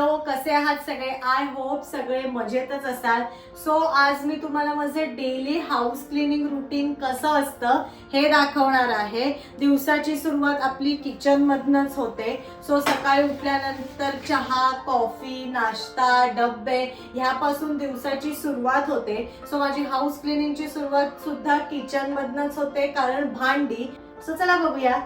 Hello कसे आहात सगळे? आय होप सगळे मजेतच असाल. सो आज मी तुम्हाला माझं डेली हाऊस क्लिनिंग रुटीन कसं असतं हे दाखवणार आहे. दिवसाची सुरुवात आपली किचन मधनच होते. सो सकाळी उठल्यानंतर चहा कॉफी नाश्ता डब्बे ह्यापासून दिवसाची सुरुवात होते. सो माझी हाऊस क्लिनिंगची सुरुवात सुद्धा किचन मधनच होते कारण भांडी. सो चला बघूया.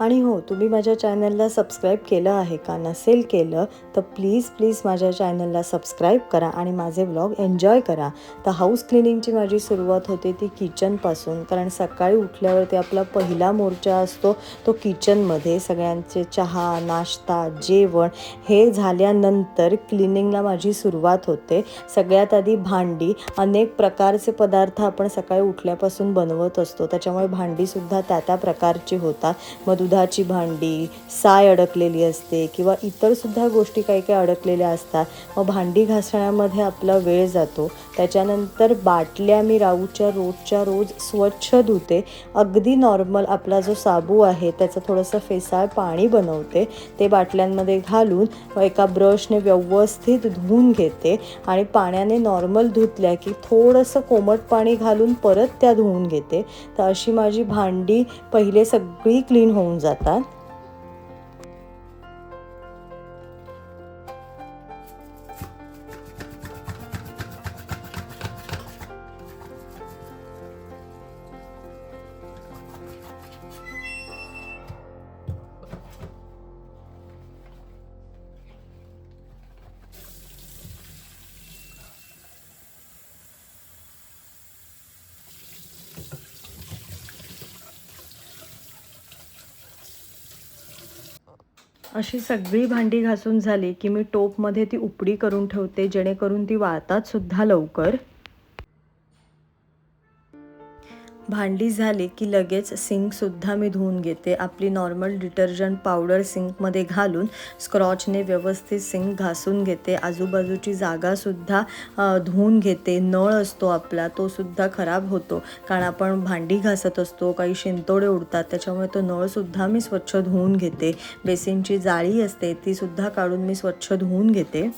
आणि हो तुम्ही माझ्या चॅनलला सबस्क्राईब केलं आहे का नसेल केलं तर प्लीज प्लीज माझ्या चॅनलला सबस्क्राईब करा आणि माझे व्लॉग एन्जॉय करा. तर हाऊस क्लिनिंगची माझी सुरुवात होते ती किचनपासून कारण सकाळी उठल्यावरती आपला पहिला मोर्चा असतो तो किचनमध्ये सगळ्यांचे चहा नाश्ता जेवण हे झाल्यानंतर क्लिनिंगला माझी सुरुवात होते. सगळ्यात आधी भांडी अनेक प्रकारचे पदार्थ आपण सकाळी उठल्यापासून बनवत असतो त्याच्यामुळे भांडीसुद्धा त्या त्या प्रकारची होतात. मग दुधाची भांडी साय अडकलेली असते किंवा इतर सुद्धा गोष्टी काही काही अडकलेल्या असतात. मग भांडी घासण्यामध्ये आपला वेळ जातो. त्याच्यानंतर बाटल्या मी राऊच्या रोजच्या रोज स्वच्छ धुते. अगदी नॉर्मल आपला जो साबू आहे त्याचं थोडंसं फेसाळ पाणी बनवते. ते बाटल्यांमध्ये घालून एका ब्रशने व्यवस्थित धुवून घेते आणि पाण्याने नॉर्मल धुतल्या की थोडंसं कोमट पाणी घालून परत त्या धुवून घेते. तर अशी माझी भांडी पहिले सगळी क्लीन होऊन होऊन जातात. अशी सगळी भांडी घासून झाली की मी टोपमध्ये ती उपडी करून ठेवते जेणेकरून ती वाळतात सुद्धा लवकर. भांडी झाली की लगेच सिंकसुद्धा मी धुवून घेते. आपली नॉर्मल डिटर्जंट पावडर सिंकमध्ये घालून स्क्रॉचने व्यवस्थित सिंक घासून घेते. आजूबाजूची जागासुद्धा धुवून घेते. नळ असतो आपला तोसुद्धा खराब होतो. कारण आपण भांडी घासत असतो काही शिंतोडे उडतात त्याच्यामुळे तो नळसुद्धा मी स्वच्छ धुवून घेते. बेसिनची जाळी असते तीसुद्धा काढून मी स्वच्छ धुवून घेते.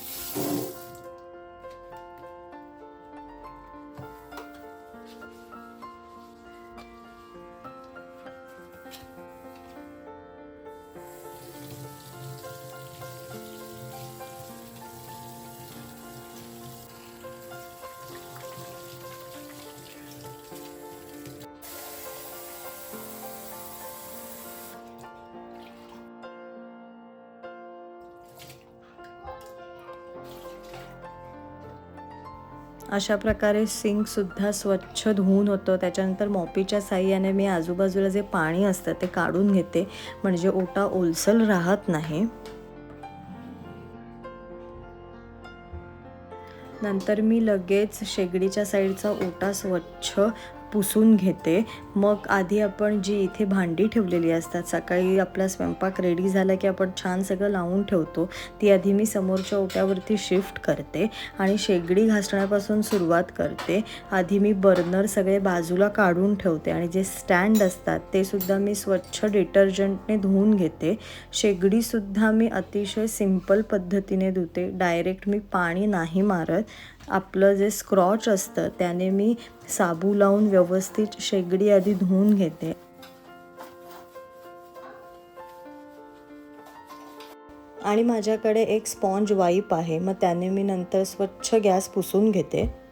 अशा प्रकारे सिंकसुद्धा स्वच्छ धुवून होतं. त्याच्यानंतर मॉपीच्या साह्याने मी आजूबाजूला जे पाणी असतं ते काढून घेते. म्हणजे ओटा ओलसल राहत नाही. नंतर मी लगेच शेगडीच्या साईडचा ओटा स्वच्छ पुसून घेते. मग आधी आपण जी इथे भांडी ठेवलेली असतात सकाळी आपला स्वयंपाक रेडी झाला की आपण छान सगळं लावून ठेवतो ती आधी मी समोरच्या ओट्यावरती शिफ्ट करते आणि शेगडी घासण्यापासून सुरुवात करते. आधी मी बर्नर सगळे बाजूला काढून ठेवते आणि जे स्टँड असतात ते सुद्धा मी स्वच्छ डिटर्जंटने धुवून घेते. शेगडीसुद्धा मी अतिशय सिंपल पद्धतीने धुते. डायरेक्ट मी पाणी नाही मारत. आपलं जे स्क्रॉच असतं त्याने मी साबू लावून व्यवस्थित शेगडी आधी धुवून घेते. आणि माझ्याकडे एक स्पॉन्ज वाईप आहे मग त्याने मी नंतर स्वच्छ गॅस पुसून घेते.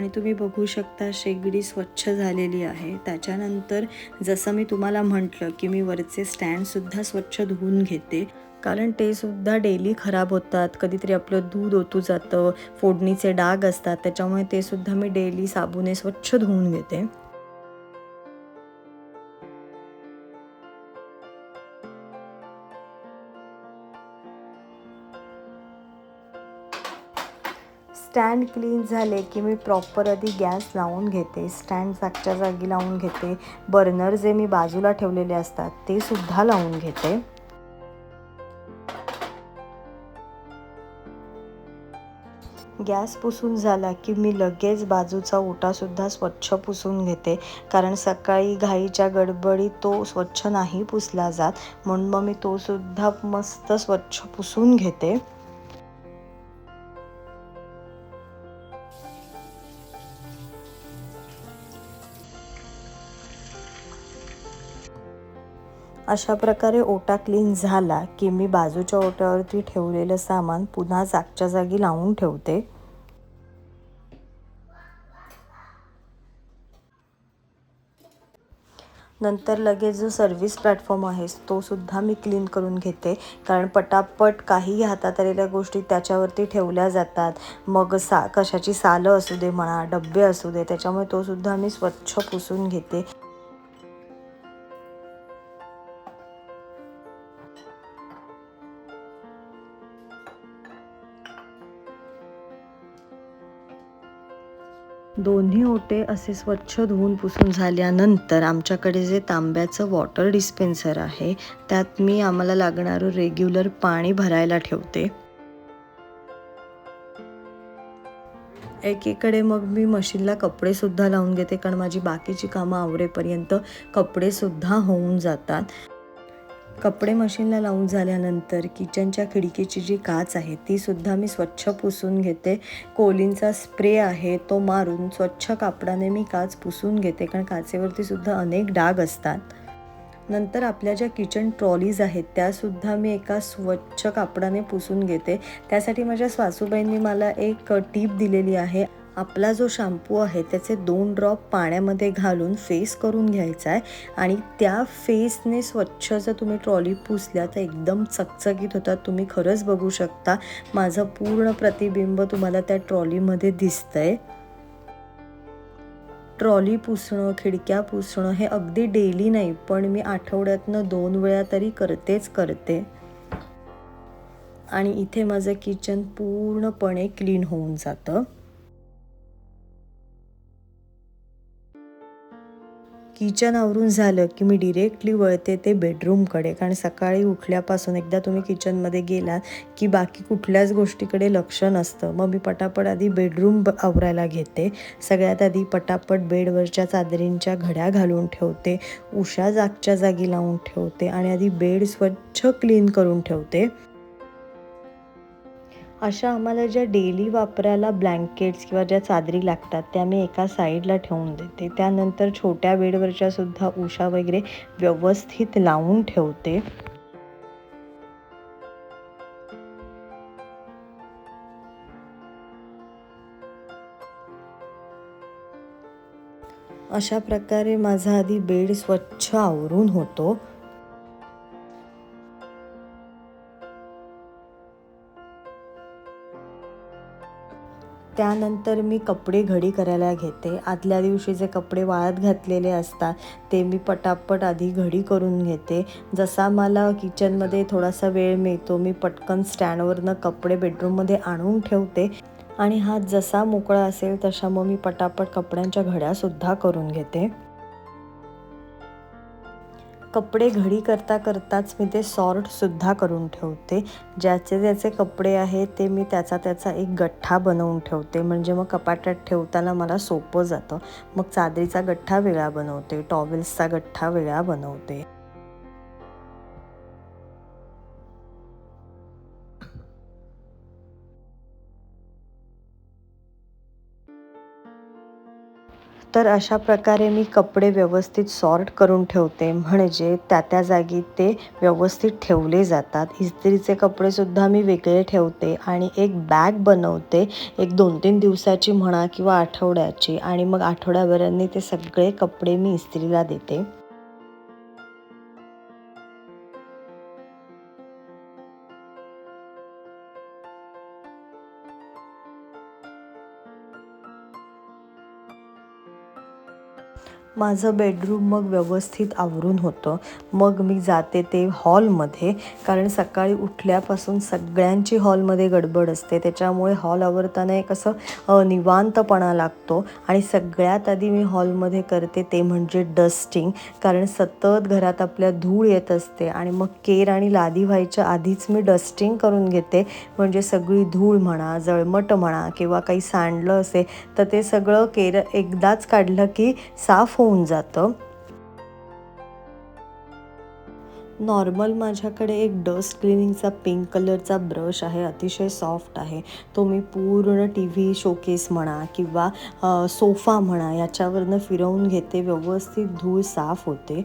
आणि तुम्ही बघू शकता शेगडी स्वच्छ झालेली आहे. त्याच्यानंतर जसं मी तुम्हाला म्हटलं की मी वरचे स्टँडसुद्धा स्वच्छ धुवून घेते. कारण ते सुद्धा डेली खराब होतात. कधीतरी आपलं दूध ओतू जातं फोडणीचे डाग असतात. त्याच्यामुळे ते सुद्धा मी डेली साबुने स्वच्छ धुवून घेते. स्टँड क्लीन झाले की मी प्रॉपर आधी गॅस लावून घेते स्टँड जागच्या जागी लावून घेते बर्नर जे मी बाजूला ठेवलेले असतात ते सुद्धा लावून घेते. गॅस पुसून झाला की मी लगेच बाजूचा ओटासुद्धा स्वच्छ पुसून घेते कारण सकाळी घाईच्या गडबडीत तो स्वच्छ नाही पुसला जात म्हणून मग मी तोसुद्धा मस्त स्वच्छ पुसून घेते. अशा प्रकारे ओटा क्लीन झाला की मी बाजूच्या ओट्यावरती ठेवलेलं सामान पुन्हा जागच्या जागी लावून ठेवते. नंतर लगेच जो सर्व्हिस प्लॅटफॉर्म आहे तो सुद्धा मी क्लीन करून घेते. कारण पटापट काहीही हातात आलेल्या गोष्टी त्याच्यावरती ठेवल्या जातात. मग सा कशाची सालं असू दे म्हणा डब्बे असू दे त्याच्यामुळे तो सुद्धा मी स्वच्छ पुसून घेते. दोन्ही ओटे असे स्वच्छ धुवून पुसून झाल्यानंतर आमच्याकडे जे तांब्याचं वॉटर डिस्पेन्सर आहे त्यात मी आम्हाला लागणारं रेग्युलर पाणी भरायला ठेवते. एकीकडे मग मी मशीनला कपडेसुद्धा लावून घेते कारण माझी बाकीची कामं आवरेपर्यंत कपडेसुद्धा होऊन जातात. कपडे मशीनला लावून झाल्यानंतर किचनच्या खिडकीची जी काच आहे ती सुद्धा मी स्वच्छ पुसून घेते. कोलिनचा स्प्रे आहे तो मारून स्वच्छ कापडाने मी काच पुसून घेते कारण काचेवरती सुद्धा अनेक डाग असतात. नंतर आपल्या ज्या किचन ट्रॉलीज आहेत त्यासुद्धा मी एका स्वच्छ कापडाने पुसून घेते. त्यासाठी माझ्या सासूबाईंनी मला एक टीप दिलेली आहे. आपला जो शॅम्पू आहे त्याचे दोन ड्रॉप पाण्यामध्ये घालून फेस करून घ्यायचा आहे. आणि त्या फेसने स्वच्छ जर तुम्ही ट्रॉली पुसल्या तर एकदम चकचकीत होतात. तुम्ही खरंच बघू शकता. माझं पूर्ण प्रतिबिंब तुम्हाला त्या ट्रॉलीमध्ये दिसतंय. ट्रॉली पुसणं खिडक्या पुसणं हे अगदी डेली नाही पण मी आठवड्यातनं दोन वेळा तरी करतेच करते. आणि इथे माझं किचन पूर्णपणे क्लीन होऊन जातं. किचन आवरून झालं की मी डिरेक्टली वळते ते बेडरूमकडे कारण सकाळी उठल्यापासून एकदा तुम्ही किचनमध्ये गेलात की बाकी कुठल्याच गोष्टीकडे लक्ष नसतं. मग मी पटापट आधी बेडरूम ब- आवरायला घेते. सगळ्यात आधी पटापट बेडवरच्या चादरींच्या घड्या घालून ठेवते. उषा जागच्या जागी लावून ठेवते आणि आधी बेड स्वच्छ क्लीन करून ठेवते. अशा आम्हाला ज्या डेली वापरायला ब्लँकेट्स किंवा ज्या चादरी लागतात त्या मी एका साईडला ठेवून देते. त्यानंतर छोट्या बेडवरच्यासुद्धा उषा उशा वगैरे व्यवस्थित लावून ठेवते. अशा प्रकारे माझा आधी बेड स्वच्छ आवरून होतो. त्यानंतर मी कपडे घडी करायला घेते. आदल्या दिवशी जे कपडे वाळत घातलेले असतात ते मी पटापट आधी घडी करून घेते. जसा मला किचनमध्ये थोडासा वेळ मिळतो मी पटकन स्टँडवरनं कपडे बेडरूममध्ये आणून ठेवते. आणि हात जसा मोकळा असेल तशा मग मी पटापट कपड्यांच्या घड्यासुद्धा करून घेते. कपडे घडी करता करताच मी ते सॉर्टसुद्धा करून ठेवते. ज्याचे ज्याचे कपडे आहेत ते मी त्याचा त्याचा एक गठ्ठा बनवून ठेवते. म्हणजे मग कपाटात ठेवताना मला सोपं जातं. मग चादरीचा गठ्ठा वेगळा बनवते. टॉवेल्सचा गठ्ठा वेगळा बनवते. तर अशा प्रकारे मी कपडे व्यवस्थित सॉर्ट करून ठेवते. म्हणजे त्या त्या जागी ते व्यवस्थित ठेवले जातात. इस्त्रीचे कपडेसुद्धा मी वेगळे ठेवते आणि एक बॅग बनवते. एक दोन तीन दिवसाची म्हणा किंवा आठवड्याची. आणि मग आठवड्याभरांनी ते सगळे कपडे मी इस्त्रीला देते. माझं बेडरूम मग व्यवस्थित आवरून होतं. मग मी जाते ते हॉलमध्ये कारण सकाळी उठल्यापासून सगळ्यांची हॉलमध्ये गडबड असते. त्याच्यामुळे हॉल आवरताना एक असं निवांतपणा लागतो. आणि सगळ्यात आधी मी हॉलमध्ये करते ते म्हणजे डस्टिंग कारण सतत घरात आपल्या धूळ येत असते. आणि मग केर आणि लादी व्हायच्या आधीच मी डस्टिंग करून घेते. म्हणजे सगळी धूळ म्हणा जळमट म्हणा किंवा काही सांडलं असेल तर ते सगळं केर एकदाच काढलं की साफ होऊन होऊन जातं. नॉर्मल माझ्याकडे एक डस्ट क्लिनिंगचा पिंक कलरचा ब्रश आहे अतिशय सॉफ्ट आहे. तो मी पूर्ण टी व्ही शोकेस म्हणा किंवा सोफा म्हणा याच्यावरनं फिरवून घेते व्यवस्थित धूळ साफ होते.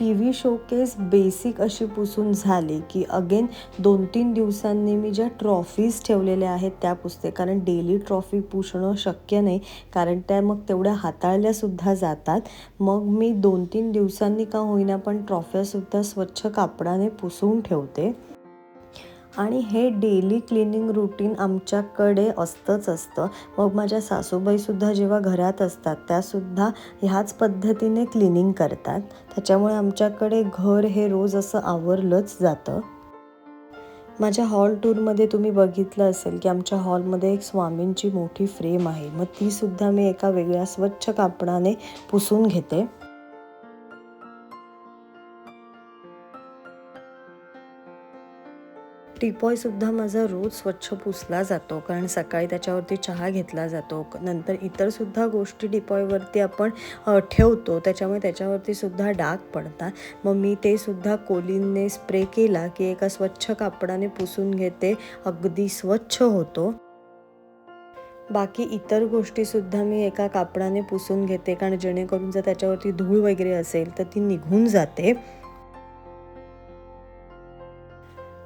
टी व्ही शोकेस बेसिक अशी पुसून झाली की अगेन दोन तीन दिवसांनी मी ज्या ट्रॉफीज ठेवलेल्या आहेत त्या पुसते. कारण डेली ट्रॉफी पुसणं शक्य नाही. कारण त्या मग तेवढ्या हाताळल्यासुद्धा जातात. मग मी दोन तीन दिवसांनी का होईना पण ट्रॉफ्यासुद्धा स्वच्छ कापडाने पुसून ठेवते. आणि हे डेली क्लिनिंग रुटीन आमच्याकडे असतंच असतं. मग माझ्या सासूबाईसुद्धा जेव्हा घरात असतात त्यासुद्धा ह्याच पद्धतीने क्लिनिंग करतात. त्याच्यामुळे आमच्याकडे घर हे रोज असं आवरलंच जातं. माझ्या हॉल टूरमध्ये तुम्ही बघितलं असेल की आमच्या हॉलमध्ये एक स्वामींची मोठी फ्रेम आहे. मग तीसुद्धा मी एका वेगळ्या स्वच्छ कापडाने पुसून घेते. टीपॉयसुद्धा माझा रोज स्वच्छ पुसला जातो कारण सकाळी त्याच्यावरती चहा घेतला जातो. नंतर इतरसुद्धा गोष्टी टीपॉयवरती आपण ठेवतो. त्याच्यामुळे त्याच्यावरती सुद्धा डाग पडतात. मग मी ते सुद्धा कोलिनने स्प्रे केला की एका स्वच्छ कापडाने पुसून घेते अगदी स्वच्छ होतो. बाकी इतर गोष्टीसुद्धा मी एका कापडाने पुसून घेते कारण जेणेकरून जर त्याच्यावरती धूळ वगैरे असेल तर ती निघून जाते.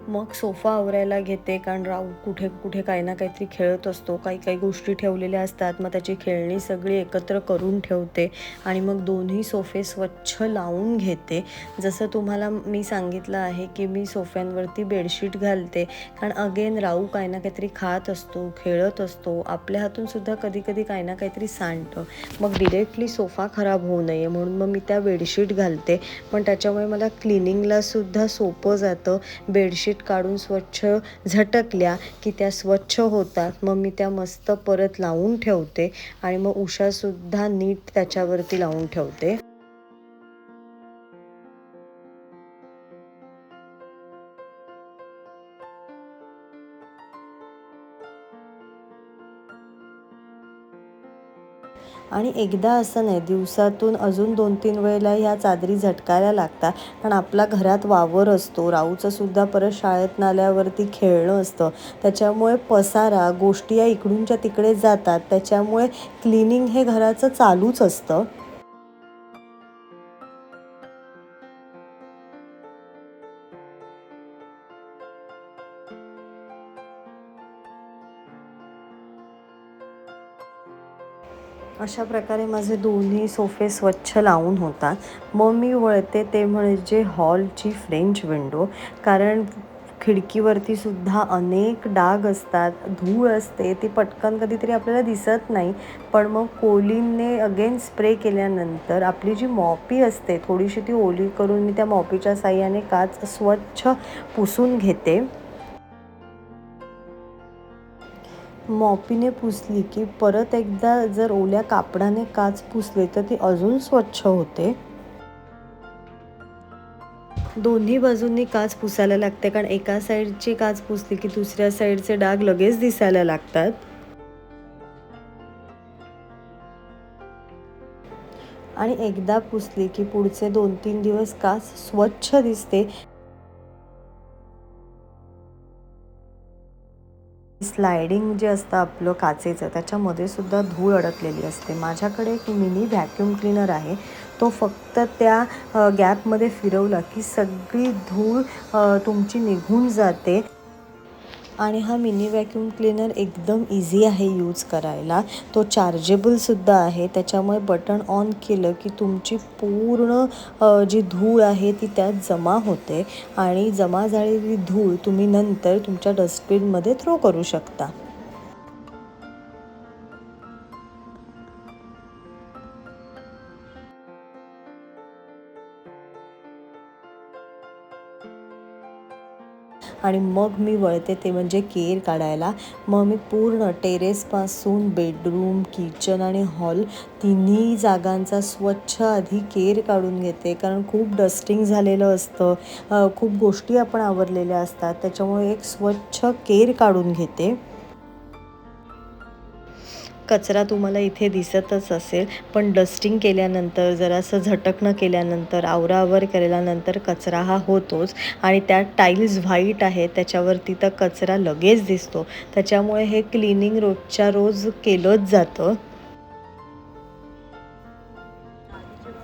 मग सोफा आवरायला घेते कारण राहू कुठे कुठे काही ना काहीतरी खेळत असतो. काही काही गोष्टी ठेवलेल्या असतात. मग त्याची खेळणी सगळी एकत्र करून ठेवते आणि मग दोन्ही सोफे स्वच्छ लावून घेते. जसं तुम्हाला मी सांगितलं आहे की मी सोफ्यांवरती बेडशीट घालते. कारण अगेन राहू काही ना काहीतरी खात असतो खेळत असतो. आपल्या हातून सुद्धा कधी कधी काही ना काहीतरी सांडतं. मग डिरेक्टली सोफा खराब होऊ नये म्हणून मग मी त्या बेडशीट घालते. पण त्याच्यामुळे मला क्लिनिंगला सुद्धा सोपं जातं. बेडशीट काढून स्वच्छ झटकल्या की त्या स्वच्छ होतात. मग मी त्या मस्त परत लावून ठेवते आणि मग उषासुद्धा नीट त्याच्यावरती लावून ठेवते. आणि एकदा असं नाही दिवसातून अजून दोन तीन वेळेला ह्या चादरी झटकायला लागतात. कारण आपला घरात वावर असतो राऊचं सुद्धा परत शाळेत नाल्यावरती खेळणं असतं. त्याच्यामुळे पसारा गोष्टी या इकडूनच्या तिकडे जातात. त्याच्यामुळे क्लिनिंग हे घराचं चालूच असतं. अशा प्रकारे माझे दोन्ही सोफे स्वच्छ लावून होतात. मग मी वळते ते म्हणजे हॉलची फ्रेंच विंडो. कारण खिडकीवरती सुद्धा अनेक डाग असतात धूळ असते ती पटकन कधीतरी आपल्याला दिसत नाही. पण मग कोलींने अगेन स्प्रे केल्यानंतर आपली जी मॉपी असते थोडीशी ती ओली करून मी त्या मॉपीच्या साह्याने काच स्वच्छ पुसून घेते. मॉपीने पुसली की परत एकदा जर ओल्या कापडाने काच पुसले तर ती अजून स्वच्छ होते. दोन्ही बाजूंनी काच पुसायला लागते कारण एका साईडची काच पुसली की दुसऱ्या साईडचे डाग लगेच दिसायला लागतात. आणि एकदा पुसली की पुढचे दोन तीन दिवस काच स्वच्छ दिसते. स्लायडिंग जे असतं आपलं काचेचं त्याच्यामध्ये सुद्धा धूळ अडकलेली असते. माझ्याकडे एक मिनी व्हॅक्यूम क्लीनर आहे. तो फक्त त्या गॅपमध्ये फिरवला की सगळी धूळ तुमची निघून जाते. आणि हा मिनी व्हॅक्यूम क्लीनर एकदम इझी आहे यूज करायला. तो चार्जेबलसुद्धा आहे. त्याच्यामुळे बटन ऑन केलं की तुमची पूर्ण जी धूळ आहे ती त्यात जमा होते. आणि जमा झालेली धूळ तुम्ही नंतर तुमच्या डस्टबिनमध्ये थ्रो करू शकता. आणि मग मी वळते ते म्हणजे केर काढायला. मग मी पूर्ण टेरेसपासून बेडरूम किचन आणि हॉल तिन्ही जागांचा स्वच्छ आधी केर काढून घेते. कारण खूप डस्टिंग झालेलं असतं. खूप गोष्टी आपण आवरलेल्या असतात. त्याच्यामुळे एक स्वच्छ केर काढून घेते. कचरा तुम्हाला इथे दिसतच असेल पण डस्टिंग केल्यानंतर जरासं झटकणं केल्यानंतर आवरावर केल्यानंतर कचरा हा होतोच. आणि त्या टाईल्स व्हाईट आहे त्याच्यावरती तर कचरा लगेच दिसतो. त्याच्यामुळे हे क्लिनिंग रोजच्या रोज केलंच जातं.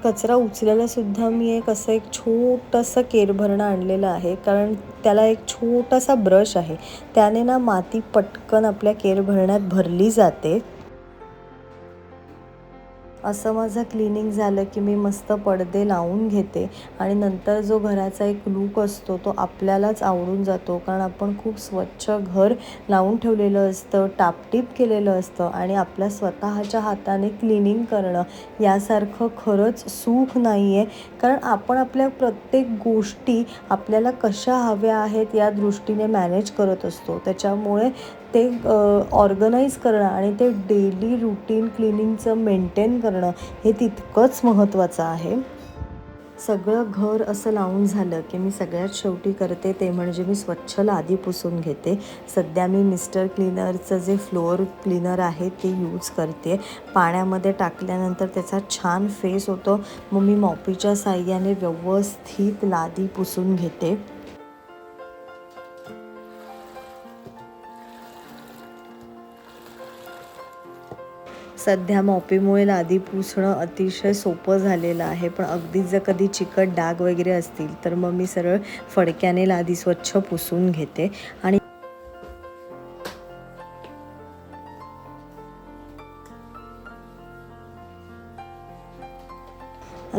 कचरा उचलायलासुद्धा मी एक असं एक छोटंसं केरभरणं आणलेलं आहे कारण त्याला एक छोटासा ब्रश आहे. त्याने ना माती पटकन आपल्या केरभरण्यात भरली जाते. असं माझं क्लिनिंग झालं की मी मस्त पडदे लावून घेते. आणि नंतर जो घराचा एक लूक असतो तो आपल्यालाच आवडून जातो. कारण आपण खूप स्वच्छ घर लावून ठेवलेलं असतं टापटीप केलेलं असतं आणि आपल्या स्वतःच्या हाताने क्लिनिंग करणं यासारखं खरंच सुख नाही आहे कारण आपण आपल्या प्रत्येक गोष्टी आपल्याला कशा हव्या आहेत या दृष्टीने मॅनेज करत असतो. त्याच्यामुळे ते ऑर्गनाईज करणं आणि ते डेली रुटीन क्लिनिंगचं मेंटेन करणं हे तितकंच महत्त्वाचं आहे. सगळं घर असं लावून झालं की मी सगळ्यात शेवटी करते ते म्हणजे मी स्वच्छ लादी पुसून घेते. सध्या मी मिस्टर क्लीनरचं जे फ्लोअर क्लीनर आहे ते यूज करते. पाण्यामध्ये टाकल्यानंतर त्याचा छान फेस होतो. मग मी मॉपीच्या साह्याने व्यवस्थित लादी पुसून घेते. सध्या मॉपीमुळे लादी पुसणं अतिशय सोपं झालेलं आहे पण अगदीच जर कधी चिकट डाग वगैरे असतील तर मग मी सरळ फडक्याने लादी स्वच्छ पुसून घेते. आणि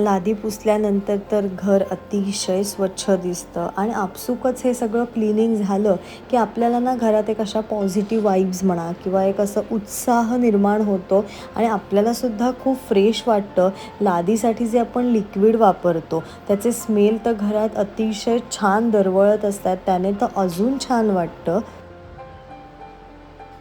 लादी पुसल्यानंतर तर घर अतिशय स्वच्छ दिसतं. आणि आपसुकच हे सगळं क्लिनिंग झालं की आपल्याला ना घरात एक अशा पॉझिटिव्ह वाईब्स म्हणा किंवा एक असं उत्साह निर्माण होतो आणि आपल्यालासुद्धा खूप फ्रेश वाटतं. लादीसाठी जे आपण लिक्विड वापरतो त्याचे स्मेल तर घरात अतिशय छान दरवळत असतात. त्याने तर अजून छान वाटतं.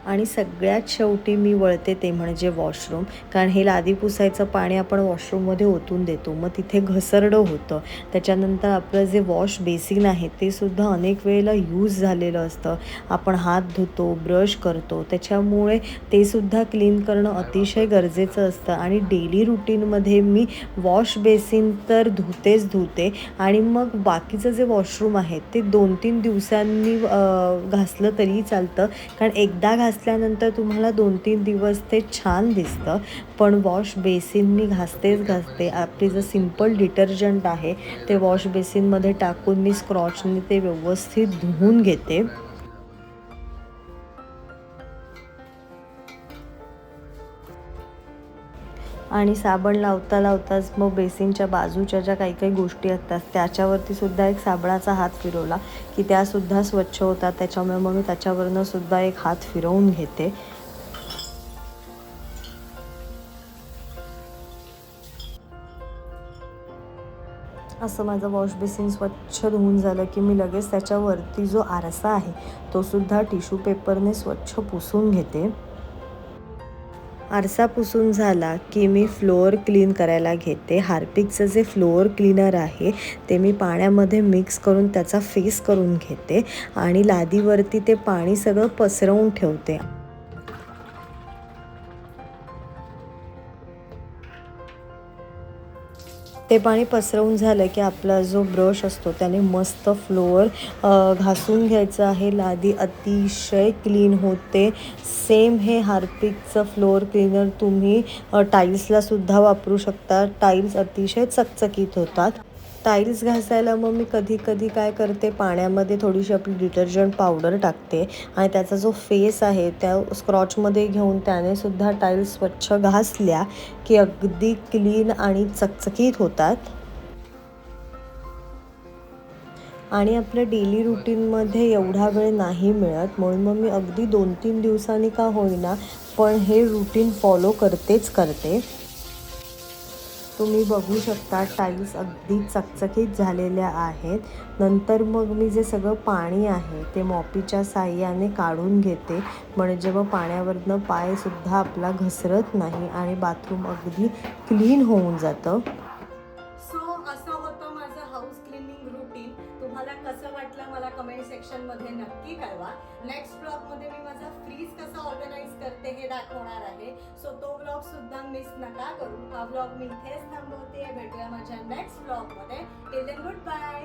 आणि सगळ्यात शेवटी मी वळते ते म्हणजे वॉशरूम. कारण हे लादी पुसायचं पाणी आपण वॉशरूममध्ये ओतून देतो. मग तिथे घसरडं होतं. त्याच्यानंतर आपलं जे वॉश बेसिन आहे ते सुद्धा अनेक वेळेला यूज झालेलं असतं. आपण हात धुतो ब्रश करतो. त्याच्यामुळे ते सुद्धा क्लीन करणं अतिशय गरजेचं असतं. आणि डेली रुटीनमध्ये मी वॉश बेसिन तर धुतेच धुते. आणि मग बाकीचं जे वॉशरूम आहे ते दोन तीन दिवसांनी घासलं तरी चालतं. कारण एकदा घासल्यानंतर तुम्हाला दोन तीन दिवस ते छान दिसतं. पण वॉश बेसिन मी घासतेच घासते. आपली जर सिंपल डिटर्जंट आहे ते वॉश बेसिनमध्ये टाकून मी स्क्रॉचने ते व्यवस्थित धुवून घेते. आणि साबण लावता लावताच मग बेसिनच्या बाजूच्या ज्या काही काही गोष्टी असतात त्याच्यावरती सुद्धा एक साबणाचा हात फिरवला की त्यासुद्धा स्वच्छ होतात. त्याच्यामुळे मग मी त्याच्यावरनं सुद्धा एक हात फिरवून घेते. असं माझं वॉश बेसिन स्वच्छ धुवून झालं की मी लगेच त्याच्यावरती जो आरसा आहे तो सुद्धा टिश्यू पेपरने स्वच्छ पुसून घेते. आरसा पुसून झाला की मी फ्लोअर क्लीन करायला घेते. हार्पिकचं जे फ्लोअर क्लीनर आहे ते मी पाण्यामध्ये मिक्स करून त्याचा फेस करून घेते आणि लादीवरती ते पाणी सगळं पसरवून ठेवते. ते पाणी पसरवून झालं की आपला जो ब्रश असतो त्याने मस्त फ्लोअर घासून घ्यायचं आहे. लादी अतिशय क्लीन होते. सेम हे हार्पिकचं फ्लोअर क्लीनर तुम्ही टाईल्सला सुद्धा वापरू शकता. टाईल्स अतिशय चकचकीत होतात. टाईल्स घासायला मग मी कधी कधी काय करते पाण्यामध्ये थोडीशी आपली डिटर्जंट पावडर टाकते आणि त्याचा जो फेस आहे त्या स्क्रॉचमध्ये घेऊन त्याने सुद्धा टाईल्स स्वच्छ घासल्या की अगदी क्लीन आणि चकचकीत होतात. आणि आपल्या डेली रुटीनमध्ये एवढा वेळ नाही मिळत म्हणून मग मी अगदी दोन तीन दिवसांनी का होईना पण हे रुटीन फॉलो करतेच करते. तुम्ही बघू शकता टाईल्स अगदी चकचकीत झालेल्या आहेत. नंतर मग मी जे सगळं पाणी आहे ते मॉपीच्या साह्याने काढून घेते. म्हणजे मग पाण्यावरनं पायसुद्धा आपला घसरत नाही आणि बाथरूम अगदी क्लीन होऊन जातं. कसं वाटलं मला कमेंट सेक्शनमध्ये नक्की कळवा. नेक्स्ट ब्लॉगमध्ये मी माझा फ्रीज कसा ऑर्गनाईज करते हे दाखवणार आहे. सो तो ब्लॉग सुद्धा मिस नका करू. हा ब्लॉग मी इथेच थांबवते. भेटूया माझ्या नेक्स्ट ब्लॉगमध्ये मध्ये. Till good bye